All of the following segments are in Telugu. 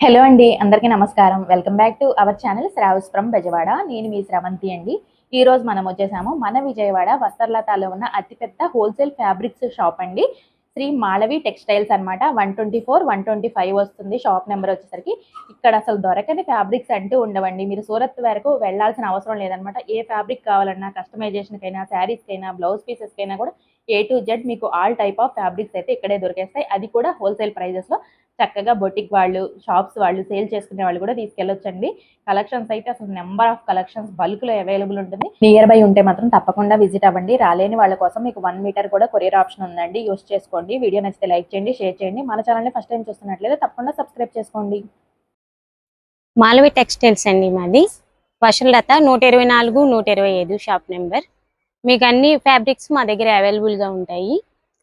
హలో అండి అందరికీ నమస్కారం. Welcome back to our channel Shravas from Bezawada. నేను మీ శ్రవంతి అండి. ఈ రోజు మనం వచ్చేసాము మన విజయవాడ వస్త్రలతాలో ఉన్న అతిపెద్ద హోల్సేల్ ఫ్యాబ్రిక్స్ షాప్ అండి. శ్రీ మాళవి టెక్స్టైల్స్ అన్నమాట. One twenty four one twenty five వస్తుంది షాప్ నెంబర్ వచ్చేసరికి. ఇక్కడ అసలు దొరకని ఫ్యాబ్రిక్స్ అంటూ ఉండవండి. మీరు సూరత్ వరకు వెళ్ళాల్సిన అవసరం లేదనమాట ఏ ఫ్యాబ్రిక్ కావాలన్నా కస్టమైజేషన్కైనా శారీస్కైనా బ్లౌజ్ పీసెస్కైనా కూడా ఏ టు జెడ్ మీకు ఆల్ టైప్ ఆఫ్ ఫ్యాబ్రిక్స్ అయితే ఇక్కడే దొరికేస్తాయి. అది కూడా హోల్సేల్ ప్రైజెస్లో చక్కగా బొటిక్ వాళ్ళు షాప్స్ వాళ్ళు సేల్ చేసుకునే వాళ్ళు కూడా తీసుకెళ్ళొచ్చండి. కలెక్షన్స్ అయితే అసలు నెంబర్ ఆఫ్ కలెక్షన్స్ బల్క్లో అవైలబుల్ ఉంటుంది. నియర్ బై ఉంటే మాత్రం తప్పకుండా విజిట్ అవ్వండి. రాలేని వాళ్ళ కోసం మీకు వన్ మీటర్ కూడా కొరియర్ ఆప్షన్ ఉందండి. యూస్ చేసుకోండి. వీడియో నచ్చితే లైక్ చేయండి షేర్ చేయండి. మన ఛానల్ని ఫస్ట్ టైం చూస్తున్నట్లయితే తప్పకుండా సబ్స్క్రైబ్ చేసుకోండి. మాలవి టెక్స్టైల్స్ అండి మాది. వసలత నూట ఇరవై నాలుగు నూట ఇరవై ఐదు షాప్ నెంబర్ మీకు అన్ని ఫ్యాబ్రిక్స్ మా దగ్గర అవైలబుల్గా ఉంటాయి.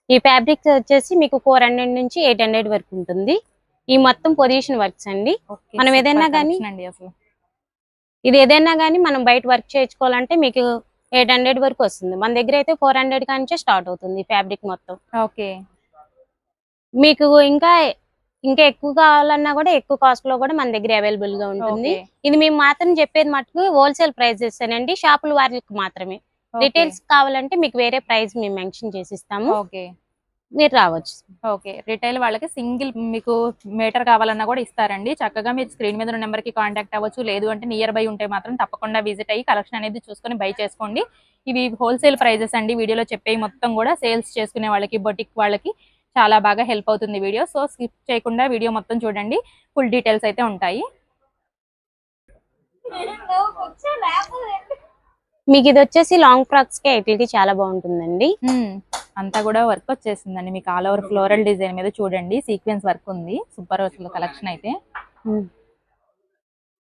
ఈ ఫ్యాబ్రిక్స్ వచ్చేసి మీకు ఫోర్ హండ్రెడ్ నుంచి ఎయిట్ హండ్రెడ్ వరకు ఉంటుంది. ఈ మొత్తం పొజిషన్ వర్క్స్ అండి. మనం ఏదైనా అసలు. ఇది ఏదైనా కానీ మనం బయట వర్క్ చేయించుకోవాలంటే మీకు ఎయిట్ హండ్రెడ్ వరకు వస్తుంది. మన దగ్గర అయితే ఫోర్ హండ్రెడ్ కానించే స్టార్ట్ అవుతుంది ఫ్యాబ్రిక్ మొత్తం. ఓకే మీకు ఇంకా ఇంకా ఎక్కువ కావాలన్నా కూడా ఎక్కువ కాస్ట్లో కూడా మన దగ్గర అవైలబుల్గా ఉంటుంది. ఇది మేము మాత్రం చెప్పేది మటుకు హోల్సేల్ ప్రైజెస్ అండి. షాపుల వారికి మాత్రమే. డీటెయిల్స్ కావాలంటే మీకు వేరే ప్రైస్ మేము మెన్షన్ చేసి ఇస్తాము ఓకే మీరు రావచ్చు. ఓకే రిటైల్ వాళ్ళకి సింగిల్ మీకు మీటర్ కావాలన్నా కూడా ఇస్తారండి. చక్కగా మీరు స్క్రీన్ మీద ఉన్న నెంబర్కి కాంటాక్ట్ అవ్వచ్చు. లేదు అంటే నియర్ బై ఉంటే మాత్రం తప్పకుండా విజిట్ అయ్యి కలెక్షన్ అనేది చూసుకొని బై చేసుకోండి. ఇవి హోల్సేల్ ప్రైజెస్ అండి. వీడియోలో చెప్పే మొత్తం కూడా సేల్స్ చేసుకునే వాళ్ళకి బొటిక్ వాళ్ళకి చాలా బాగా హెల్ప్ అవుతుంది వీడియో. సో స్కిప్ చేయకుండా వీడియో మొత్తం చూడండి. ఫుల్ డీటెయిల్స్ అయితే ఉంటాయి. మీకు ఇది వచ్చేసి లాంగ్ ఫ్రాక్స్కి ఐటిల్ చాలా బాగుంటుందండి. అంతా కూడా వర్క్ వచ్చేసిందండి. మీకు ఆల్ ఓవర్ ఫ్లోరల్ డిజైన్ మీద చూడండి. సీక్వెన్స్ వర్క్ ఉంది. సూపర్ కలెక్షన్ అయితే.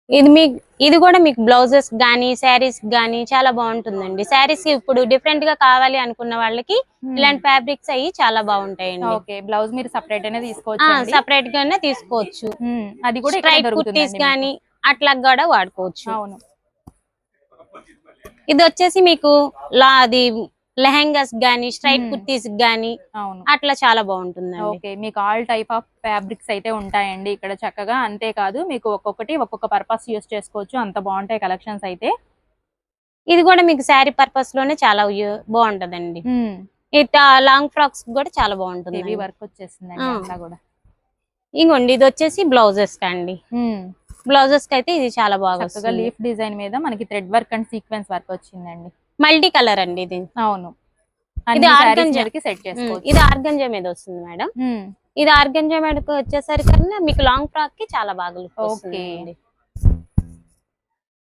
ఇది మీ ఇది కూడా మీకు బ్లౌజెస్ గానీ శారీస్ గానీ చాలా బాగుంటుందండి. శారీస్ ఇప్పుడు డిఫరెంట్గా కావాలి అనుకున్న వాళ్ళకి ఇలాంటి ఫ్యాబ్రిక్స్ అయ్యి చాలా బాగుంటాయండి. ఓకే. బ్లౌజ్ మీరు సపరేట్ అయినా తీసుకోవచ్చు సపరేట్ గానే తీసుకోవచ్చు. అది కూడా కుర్తీస్. గానీ అట్లా కూడా వాడుకోవచ్చు. అవును. ఇది వచ్చేసి మీకు లా అది లెహంగాస్ గానీ స్ట్రైట్. కుర్తీస్ గానీ అవును. అట్లా చాలా బాగుంటుందండి. ఓకే మీకు ఆల్ టైప్ ఆఫ్ ఫ్యాబ్రిక్స్ అయితే ఉంటాయండి ఇక్కడ చక్కగా. అంతేకాదు మీకు ఒక్కొక్కటి ఒక్కొక్క పర్పస్ యూస్ చేసుకోవచ్చు. అంత బాగుంటాయి కలెక్షన్స్ అయితే. ఇది కూడా మీకు శారీ పర్పస్లోనే చాలా బాగుంటదండి. లాంగ్ ఫ్రాక్స్ కూడా చాలా బాగుంటుంది వర్క్ కూడా. ఇంకోండి ఇది వచ్చేసి బ్లౌజెస్ అండి బ్లౌజెస్కి అయితే ఇది చాలా బాగా లీఫ్ డిజైన్ మీద మనకి thread work and sequence work వచ్చిందండి. మల్టీ కలర్ అండి ఇది. అవును. ఇది organza. సెట్ చేసుకోవచ్చు. ఇది ఆర్గంజా మీద వస్తుంది మేడం. ఇది ఆర్గంజా మీదకి వచ్చేసరికి మీకు లాంగ్ ఫ్రాక్కి చాలా బాగా. వస్తుందండి.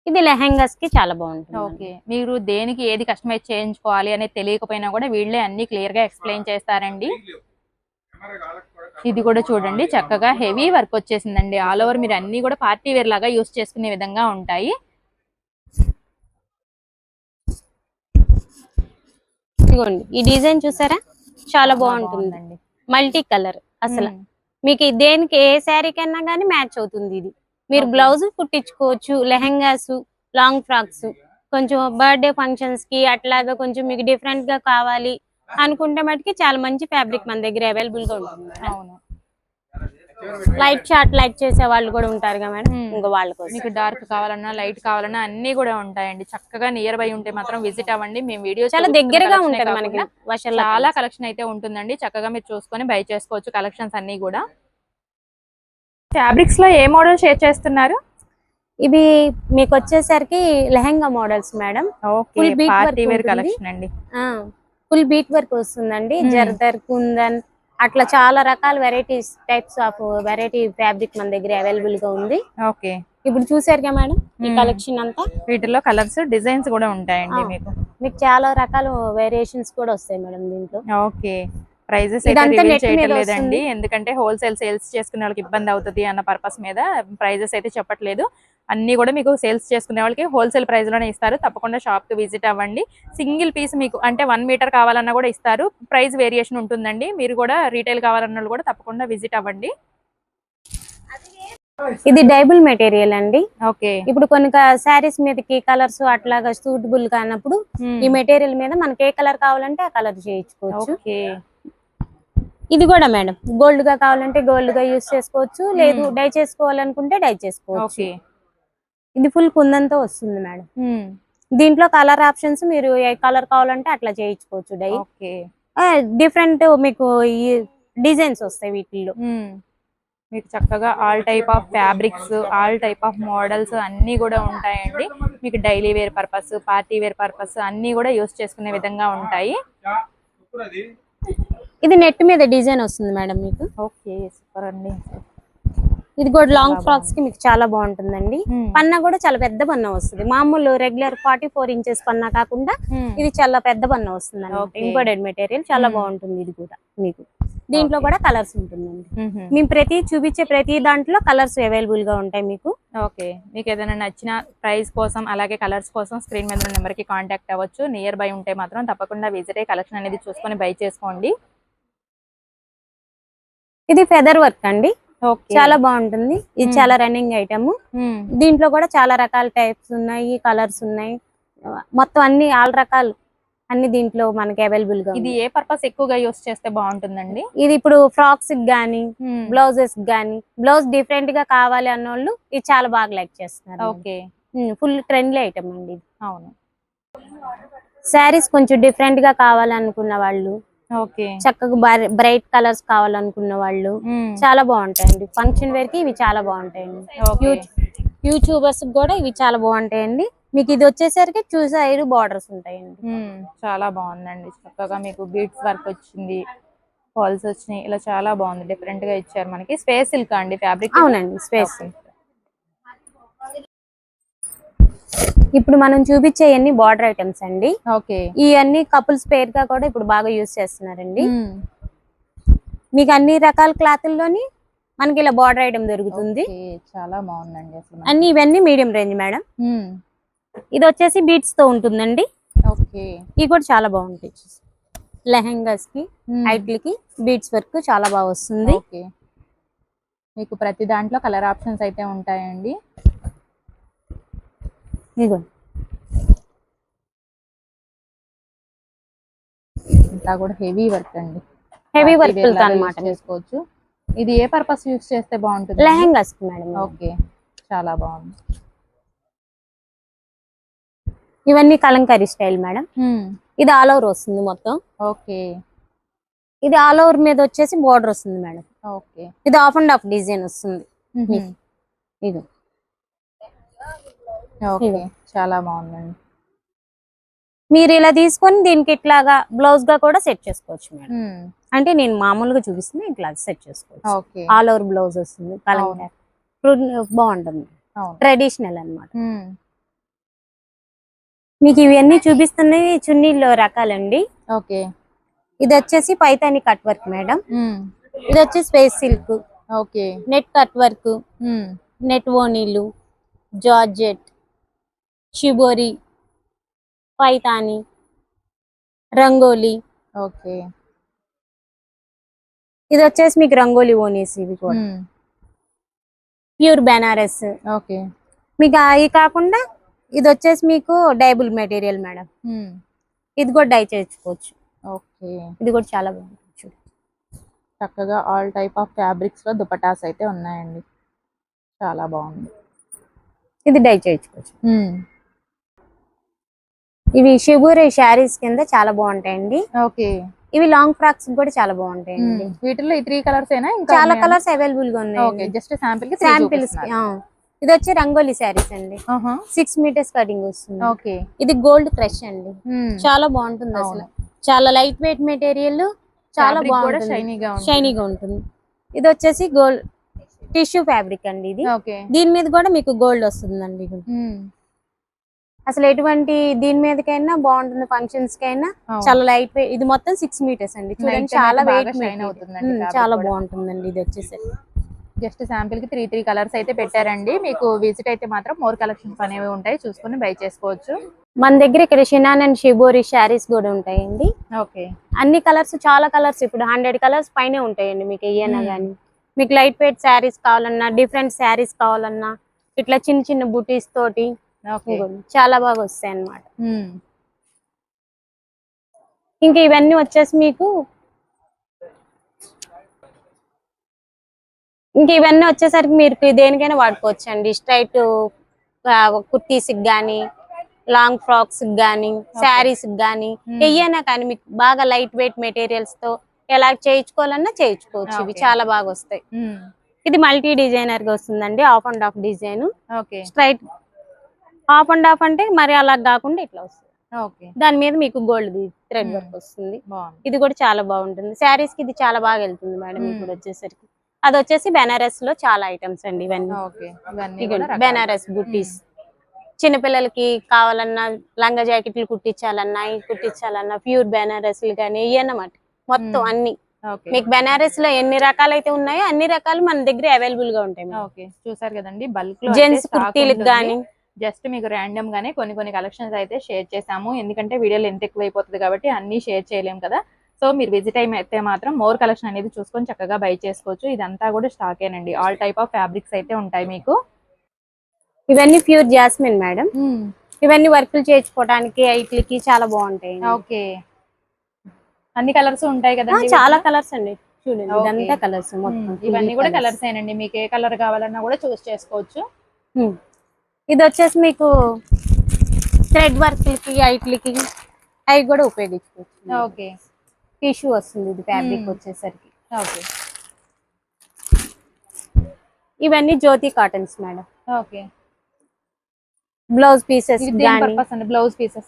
ఇది లెహంగాస్కి చాలా బాగుంటుంది. ఓకే. మీరు దేనికి ఏది కస్టమైజ్ చేయించుకోవాలి అనేది తెలియకపోయినా కూడా వీళ్ళే అన్ని క్లియర్గా ఎక్స్ప్లెయిన్ చేస్తారండి. ఇది కూడా చూడండి చక్కగా హెవీ వర్క్ వచ్చేసిందండి. ఆల్ ఓవర్ మీరు అన్ని కూడా పార్టీ వేర్ లాగా యూస్ చేసుకునే విధంగా ఉంటాయి. ఇదిగోండి ఈ డిజైన్ చూసారా? చాలా బాగుంటుంది. బాగుందండి. మల్టీ కలర్ అసలు. మీకు దేనికి ఏ శారీ కన్నా గానీ మ్యాచ్ అవుతుంది ఇది. మీరు. బ్లౌజ్ కుట్టించుకోవచ్చు లెహంగాస్ లాంగ్ ఫ్రాక్స్ కొంచెం బర్త్డే ఫంక్షన్స్కి అట్లాగా కొంచెం మీకు డిఫరెంట్గా కావాలి. అనుకుంటే మటుకి చాలా మంచి ఫ్యాబ్రిక్ మన దగ్గర అవైలబుల్గా ఉంటుంది. అవును. లైట్ షార్ట్ లైట్ చేసే వాళ్ళు కూడా ఉంటారు కదా మేడం. ఇంకా వాళ్ళ కోసం. మీకు డార్క్ కావాలన్నా లైట్ కావాలన్నా అన్ని కూడా ఉంటాయండి. చక్కగా నియర్ బై ఉంటే మాత్రం విజిట్ అవ్వండి. మేము వీడియో చాలా దగ్గరగా ఉంటది మనకి చాలా కలెక్షన్ అయితే ఉంటుందండి. చక్కగా మీరు చూసుకొని బై చేసుకోవచ్చు కలెక్షన్స్ అన్ని కూడా. ఫ్యాబ్రిక్స్లో ఏ మోడల్ షేర్ చేస్తున్నారు? ఇవి మీకు వచ్చేసరికి లెహంగా మోడల్స్ మేడం. వేర్ ఉంటుంది. కలెక్షన్ అండి. ఫుల్ బీట్ వర్క్ వస్తుందండి. జర్దర్ కుందన్ అట్లా చాలా రకాల varieties types of variety fabric మన దగ్గర అవైలబుల్గా ఉంది ఓకే ఇప్పుడు చూసారుగా మేడం ఈ. కలెక్షన్ అంతా వీటిలో కలర్స్ డిజైన్స్ కూడా ఉంటాయండి. మీకు మీకు చాలా రకాల వేరియేషన్స్ కూడా వస్తాయి మేడం దీంట్లో ఓకే ప్రైజెస్ లేదండి. ఎందుకంటే హోల్సేల్ సేల్స్ చేసుకునే వాళ్ళకి ఇబ్బంది అవుతుంది అన్న పర్పస్ మీద ప్రైజెస్ అయితే చెప్పట్లేదు అన్ని కూడా మీకు సేల్స్ చేసుకునే వాళ్ళకి హోల్సేల్ ప్రైస్లోనే ఇస్తారు. తప్పకుండా షాప్కి విజిట్ అవ్వండి. సింగిల్ పీస్ మీకు అంటే వన్ మీటర్ కావాలన్నా కూడా ఇస్తారు. ప్రైస్ వేరియేషన్ ఉంటుందండి. మీరు కూడా రీటైల్ కావాలన్న కూడా తప్పకుండా విజిట్ అవ్వండి. ఇది డైబుల్ మెటీరియల్ అండి. ఓకే. ఇప్పుడు కొన్ని శారీస్ మీదకి కలర్స్ అట్లాగా సూటబుల్ కానప్పుడు ఈ మెటీరియల్ మీద మనకి ఏ కలర్ కావాలంటే ఆ కలర్ చేయించుకోవచ్చు. ఓకే. ఇది కూడా మేడం గోల్డ్గా కావాలంటే గోల్డ్గా యూస్ చేసుకోవచ్చు. లేదు. డై చేసుకోవాలనుకుంటే డై చేసుకోవచ్చు. ఇది ఫుల్ కుందంతో వస్తుంది మేడం. దీంట్లో కలర్ ఆప్షన్స్ మీరు ఏ కలర్ కావాలంటే అట్లా చేయించుకోవచ్చు డై. డిఫరెంట్ మీకు ఈ డిజైన్స్ వస్తాయి వీటిల్లో. మీకు చక్కగా all type of fabrics all type of models అన్నీ కూడా ఉంటాయండి. మీకు daily wear purpose party wear purpose అన్నీ కూడా యూస్ చేసుకునే విధంగా ఉంటాయి. ఇది నెట్ మీద డిజైన్ వస్తుంది మేడం మీకు. ఓకే సూపర్ అండి. ఇది కూడా లాంగ్ ఫ్రాక్స్కి మీకు చాలా బాగుంటుందండి. పన్నా కూడా చాలా పెద్ద పన్నా వస్తుంది. మామూలు రెగ్యులర్ ఫార్టీ ఫోర్ ఇంచెస్ పన్నా కాకుండా ఇది చాలా పెద్ద పన్నా వస్తుంది అనమాట. ఇంపోర్టెడ్ మెటీరియల్ చాలా. బాగుంటుంది ఇది కూడా మీకు. దీంట్లో. కూడా కలర్స్ ఉంటుందండి. మేము ప్రతి చూపించే ప్రతి దాంట్లో కలర్స్ అవైలబుల్గా ఉంటాయి మీకు. ఓకే. మీకు ఏదైనా నచ్చిన ప్రైస్ కోసం అలాగే కలర్స్ కోసం స్క్రీన్ మీద నెంబర్కి కాంటాక్ట్ అవ్వచ్చు. నియర్ బై ఉంటే మాత్రం తప్పకుండా విజిట్ అయ్యి కలెక్షన్ అనేది చూసుకొని బై చేసుకోండి. ఇది ఫెదర్ వర్క్ అండి. చాలా బాగుంటుంది. ఇది. చాలా రన్నింగ్ ఐటమ్. దీంట్లో కూడా చాలా రకాల టైప్స్ ఉన్నాయి కలర్స్ ఉన్నాయి. మొత్తం అన్ని ఆల్ రకాలు అన్ని దీంట్లో మనకి అవైలబుల్గా ఇది ఏ పర్పస్ ఎక్కువగా యూస్ చేస్తే బాగుంటుందండి? ఇది ఇప్పుడు ఫ్రాక్స్ గానీ బ్లౌజెస్ గానీ బ్లౌజ్ డిఫరెంట్గా కావాలి అన్న వాళ్ళు ఇది చాలా బాగా లైక్ చేస్తున్నారు. ఓకే. ఫుల్ ట్రెండ్లీ ఐటమ్ అండి ఇది. అవును. శారీస్ కొంచెం డిఫరెంట్గా కావాలనుకున్న వాళ్ళు చక్కగా బ్రైట్ కలర్స్ కావాలనుకున్న వాళ్ళు. చాలా బాగుంటాయండి. ఫంక్షన్ వేర్కి ఇవి చాలా బాగుంటాయండి. యూట్యూబర్స్ కూడా ఇవి చాలా బాగుంటాయండి. మీకు ఇది వచ్చేసరికి చూసే ఐదు బార్డర్స్ ఉంటాయండి. చాలా బాగుందండి. చక్కగా మీకు బీట్స్ వర్క్ వచ్చింది ఫాల్స్ వచ్చినాయి ఇలా చాలా బాగుంది. డిఫరెంట్గా ఇచ్చారు మనకి. స్పేస్ సిల్క్ అండి ఫ్యాబ్రిక్. అవునండి స్పేస్ ఇప్పుడు మనం చూపించేవన్నీ బార్డర్ ఐటమ్స్ అండి. ఓకే. ఇవన్నీ కపుల్స్ పేర్గా కూడా ఇప్పుడు బాగా యూస్ చేస్తున్నారండి. మీకు అన్ని రకాల క్లాతుల్లోని మనకి ఇలా బార్డర్ ఐటమ్ దొరుకుతుంది. చాలా బాగుందండి. అన్ని ఇవన్నీ మీడియం రేంజ్ మేడం. ఇది వచ్చేసి బీట్స్తో ఉంటుందండి. ఓకే. ఇవి కూడా చాలా బాగుంటాయి. లెహెంగాస్కి హైట్లకి బీట్స్ వర్క్ చాలా బాగా వస్తుంది. మీకు ప్రతి దాంట్లో కలర్ ఆప్షన్స్ అయితే ఉంటాయండి. ఇదిగో ఇంతా కూడా హెవీ వర్క్ అండి. హెవీ వర్క్ use చేసుకోవచ్చు. ఇది ఏ పర్పస్ యూస్ చేస్తే బాగుంటుంది? Lehengas madam okay. చాలా బాగుంది. ఇవన్నీ కలంకారీ స్టైల్ మేడం. ఇది ఆల్ ఓవర్ వస్తుంది మొత్తం. ఓకే. ఇది ఆల్ ఓవర్ మీద వచ్చేసి బోర్డర్ వస్తుంది మేడం. ఓకే. ఇది ఆఫ్ అండ్ ఆఫ్ డిజైన్ వస్తుంది. ఇది ఓకే. చాలా బాగుందండి. మీరు ఇలా తీసుకొని దీనికి ఇట్లాగా బ్లౌజ్గా కూడా సెట్ చేసుకోవచ్చు మేడం. అంటే నేను మామూలుగా చూపిస్తుంది ఇట్లా సెట్ చేసుకోవచ్చు. ఆల్ ఓవర్ బ్లౌజ్ వస్తుంది కలంకారీ. బాగుంటుంది. ట్రెడిషనల్ అన్నమాట. ఉమ్, మీకు ఇవన్నీ చూపిస్తున్నవి చున్నీల్లో రకాలండి. ఓకే. ఇది వచ్చేసి పైతాని కట్ వర్క్ మేడం. ఇది వచ్చి space silk. Okay. Net cut work. Net ఓనీలు georgette. Shibori Paithani rangoli. Okay. ఇది వచ్చేసి మీకు రంగోలీ ఓనీస్ ఇవి కూడా. ప్యూర్ బెనారస్. ఓకే. మీకు అవి కాకుండా ఇది వచ్చేసి మీకు డైబుల్ మెటీరియల్ మేడం. ఇది కూడా డై చేసుకోవచ్చు ఓకే. ఇది కూడా చాలా బాగుంది చూడు. చక్కగా ఆల్ టైప్ ఆఫ్ ఫ్యాబ్రిక్స్లో దుపటాస్ అయితే ఉన్నాయండి. చాలా బాగుంది. ఇది డై చేయించుకోవచ్చు. ఇవి షిబూరి శారీస్ కింద చాలా బాగుంటాయండి. ఓకే. ఇవి లాంగ్ ఫ్రాక్స్ కూడా చాలా బాగుంటాయండి. ఉమ్, వీటిల్లో ఈ త్రీ కలర్స్ అయినా చాలా? కలర్స్ అవైలబుల్గా ఉన్నాయి. జస్ట్ శాంపిల్ శాంపిల్స్ ఇది వచ్చి రంగోలీ శారీస్ అండి. సిక్స్ మీటర్స్ కటింగ్ వస్తుంది. ఓకే. ఇది గోల్డ్ క్రష్ అండి. చాలా బాగుంటుంది అసలు. చాలా లైట్ వెయిట్ మెటీరియల్ చాలా బాగుంటుంది. షైనీగా ఉంటుంది. ఇది వచ్చేసి గోల్డ్ టిష్యూ ఫ్యాబ్రిక్ అండి ఇది. దీని మీద కూడా మీకు గోల్డ్ వస్తుందండి. అసలు ఎటువంటి దీని మీదకైనా బాగుంటుంది ఫంక్షన్స్ కైనా. చాలా లైట్ వెయిట్ ఇది మొత్తం సిక్స్ మీటర్స్ అండి. చూడండి చాలా వెయిట్ చాలా. బాగుంటుందండి ఇది వచ్చేసి. జస్ట్ శాంపిల్కి త్రీ త్రీ కలర్స్ అయితే పెట్టారండి. మీకు విజిట్ అయితే మాత్రం మోర్ కలెక్షన్స్ అనేవి ఉంటాయి. చూసుకుని బై చేసుకోవచ్చు. మన దగ్గర ఇక్కడ షినాన్ అండ్ షిబోరి శారీస్ కూడా ఉంటాయండి. ఓకే. అన్ని కలర్స్ చాలా కలర్స్ ఇప్పుడు హండ్రెడ్ కలర్స్ పైనే ఉంటాయండి మీకు Hmm. కానీ మీకు లైట్ వెయిట్ శారీస్ కావాలన్నా డిఫరెంట్ శారీస్ కావాలన్నా ఇట్లా చిన్న చిన్న బుటీస్ తోటి చాలా బాగా వస్తాయి అన్నమాట ఇంకా ఇవన్నీ వచ్చేసి మీకు ఇంక ఇవన్నీ వచ్చేసరికి మీరు దేనికైనా వాడుకోవచ్చు అండి స్ట్రైట్ కుర్తీస్ కానీ లాంగ్ ఫ్రాక్స్ కానీ శారీస్ కానీ. ఏయైనా కానీ మీకు బాగా లైట్ వెయిట్ మెటీరియల్స్తో ఎలా చేయించుకోవాలన్నా చేయించుకోవచ్చు. ఇవి. చాలా బాగా వస్తాయి. ఇది మల్టీ డిజైనర్గా వస్తుందండి half and half design. Straight half and half అంటే మరి అలా కాకుండా ఇట్లా వస్తుంది. దాని మీద మీకు గోల్డ్ థ్రెడ్. వర్క్ వస్తుంది. ఇది కూడా చాలా బాగుంటుంది. శారీస్కి ఇది చాలా బాగా వెళ్తుంది మేడం. ఇప్పుడు వచ్చేసరికి. అది వచ్చేసి బెనారస్లో చాలా ఐటమ్స్ అండి ఇవన్నీ. బెనారస్ బుట్టీస్ చిన్నపిల్లలకి కావాలన్నా లంగా జాకెట్లు కుట్టించాలన్నా కుట్టించాలన్నా ప్యూర్ బెనారస్లు కానీ ఇవన్నమాట మొత్తం. అన్ని. మీకు బెనారస్లో ఎన్ని రకాలు అయితే ఉన్నాయో అన్ని రకాలు మన దగ్గర అవైలబుల్గా ఉంటాయి చూసారు కదండి బల్క్ జెంట్స్ కుర్తీలకు కానీ జస్ట్ మీకు ర్యాండమ్ గానే కొన్ని కొన్ని కలెక్షన్స్ అయితే షేర్ చేసాము ఎందుకంటే వీడియోలు ఎంత ఎక్కువ అయిపోతుంది కాబట్టి అన్ని షేర్ చేయలేం కదా. సో మీరు విజిట్ అయితే మాత్రం మోర్ కలెక్షన్ అనేది చూసుకొని చక్కగా బై చేసుకోవచ్చు. ఇదంతా కూడా స్టాకేనండి ఆల్ టైప్ ఆఫ్ ఫ్యాబ్రిక్స్ అయితే ఉంటాయి మీకు. ఇవన్నీ ప్యూర్ జాస్మిన్ మేడం ఇవన్నీ వర్కులు చేయించుకోవడానికి ఐట్లకి చాలా బాగుంటాయి ఓకే. అన్ని కలర్స్ ఉంటాయి ఆ, కదండి చాలా కలర్స్ అండి. చూడండి. ఇదంతా కలర్స్ మొత్తం. ఇవన్నీ కూడా. కలర్స్ ఏనండి. మీకు ఏ కలర్ కావాలన్నా కూడా చూస్ చేసుకోవచ్చు. ఉమ్. ఇది వచ్చేసి మీకు థ్రెడ్ వర్క్లకి ఐట్లకి అవి కూడా ఉపయోగించుకోవచ్చు. ఓకే. టిష్యూ వస్తుంది ఇది ఫ్యాబ్రిక్. వచ్చేసరికి. ఓకే. ఇవన్నీ Jyothi cottons madam. Okay. Blouse pieces blouse pieces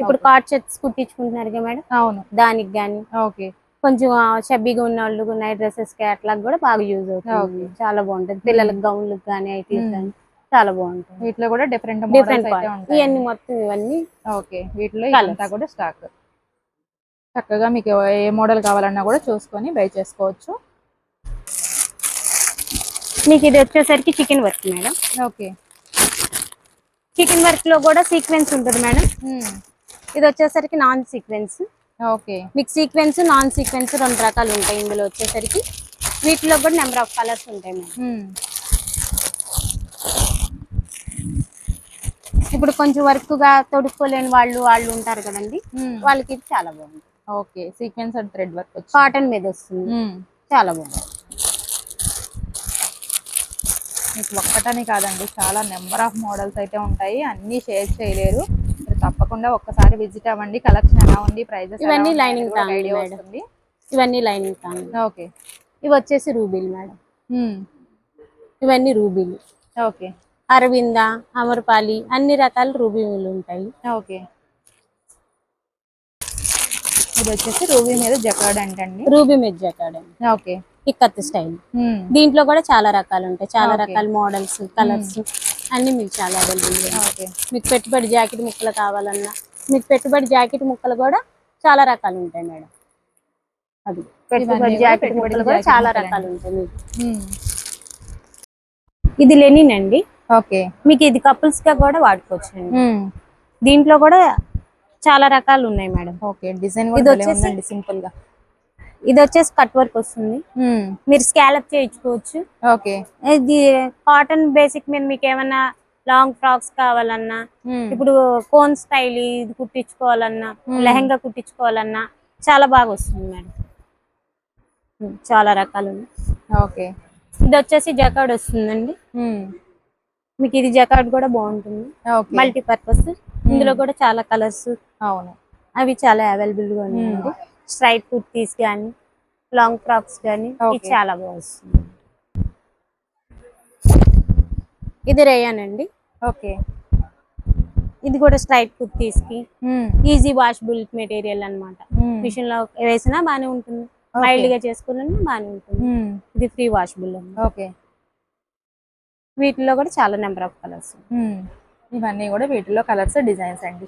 ఇప్పుడు. కార్డ్ సెట్స్ కుట్టించుకుంటున్నారు కదా మేడం? అవును. దానికి గానీ. ఓకే. కొంచెం షబ్బీగా ఉన్న వాళ్ళు నైట్ డ్రెస్సెస్కి అట్లా కూడా బాగా యూజ్ అవుతుంది. చాలా బాగుంటుంది. పిల్లలకి గౌన్లకు కానీ Hmm. కానీ చాలా బాగుంటుంది. వీటిలో కూడా డిఫరెంట్ డిఫరెంట్ మోడల్స్ అయితే ఉంటాయి ఇవన్నీ మొత్తం ఇవన్నీ ఓకే వీటిలో. ఇదంతా కూడా స్టాక్ చక్కగా మీకు ఏ మోడల్ కావాలన్నా కూడా చూసుకొని బై చేసుకోవచ్చు. మీకు ఇది వచ్చేసరికి chikan work madam. Okay. Chikan వర్క్లో కూడా సీక్వెన్స్ ఉంటుంది మేడం. ఇది వచ్చేసరికి నాన్ సీక్వెన్స్ ఓకే. మీకు సీక్వెన్స్ నాన్ సీక్వెన్స్ రెండు రకాలు ఉంటాయి ఇందులో వచ్చేసరికి. వీటిలో కూడా నెంబర్ ఆఫ్ కలర్స్ ఉంటాయి మేడం. ఇప్పుడు కొంచెం వర్క్గా తొడుక్కోలేని వాళ్ళు వాళ్ళు ఉంటారు కదండి. వాళ్ళకి ఇది చాలా బాగుంది. Okay sequence and thread work cotton మీద వస్తుంది. చాలా బాగుంది. మీకు ఒక్కటని కాదండి చాలా నెంబర్ ఆఫ్ మోడల్స్ అయితే ఉంటాయి. అన్ని షేర్ చేయలేరు. తప్పకుండా ఒక్కసారి విజిట్ అవ్వండి. కలెక్షన్ ఎలా ఉంది ప్రైజెస్ ఇవన్నీ ఐడియా. వస్తుంది. ఇవన్నీ లైనింగ్ ఓకే ఇవి వచ్చేసి రూబీలు మేడం. ఇవన్నీ రూబీలు. ఓకే అరవింద అమరపాలి అన్ని రకాల రూబీలు ఉంటాయి. ఓకే. ఇది వచ్చేసి రూబీ మీద జకాడ్ అంటండి. రూబీ మెజ్ అకాడమీ ఓకే. ఇక్కత్ స్టైల్. దీంట్లో కూడా చాలా రకాలు ఉంటాయి. చాలా. రకాల మోడల్స్ కలర్స్ అన్ని మీకు చాలా అవైలబుల్ ఓకే. మీకు పెట్టుబడి జాకెట్ ముక్కలు కావాలన్నా మీకు పెట్టుబడి జాకెట్ ముక్కలు కూడా చాలా రకాలు ఉంటాయి మేడం. అది పెట్టుబడి జాకెట్ ముక్కలు కూడా చాలా. రకాలు ఉంటాయి మీకు. ఇది లెనిన్ అండి. ఓకే. మీకు ఇది కపుల్స్గా కూడా వాడుకోవచ్చు దీంట్లో కూడా చాలా రకాలు ఉన్నాయి మేడం. ఓకే డిజైన్ ఇది వచ్చేసి- సింపుల్గా. ఇది వచ్చేసి కట్ వర్క్ వస్తుంది. మీరు స్కాలప్ చేయించుకోవచ్చు. ఓకే. ఇది కాటన్ బేసిక్ మీద మీకు ఏమైనా లాంగ్ ఫ్రాక్స్ కావాలన్నా ఇప్పుడు కోన్ స్టైల్ ఇది కుట్టించుకోవాలన్నా. లెహంగా కుట్టించుకోవాలన్నా చాలా బాగా వస్తుంది మేడం. చాలా రకాలు ఉన్నాయి. ఓకే. ఇది వచ్చేసి జకాడ్ వస్తుందండి. మీకు ఇది జకాడ్ కూడా బాగుంటుంది. మల్టీ పర్పస్ ఇందులో కూడా చాలా కలర్స్ అవును. అవి చాలా అవైలబుల్గా ఉన్నాయండి స్ట్రైట్ కుర్తీస్ కానీ లాంగ్ ఫ్రాక్స్ కానీ. చాలా బాగా వస్తుంది ఇది రేయాన్ అండి. ఓకే. ఇది కూడా స్ట్రైట్ కుర్తీస్కి. ఈజీ వాషబుల్ మెటీరియల్ అన్నమాట. మిషన్లో వేసినా బానే ఉంటుంది. మైల్డ్గా చేసుకున్నా బానే ఉంటుంది. ఇది ఫ్రీ వాషబుల్ అన్నమాట. ఓకే. వీటిలో కూడా చాలా నెంబర్ ఆఫ్ కలర్స్ ఇవన్నీ కూడా వీటిలో కలర్స్ డిజైన్స్ అండి.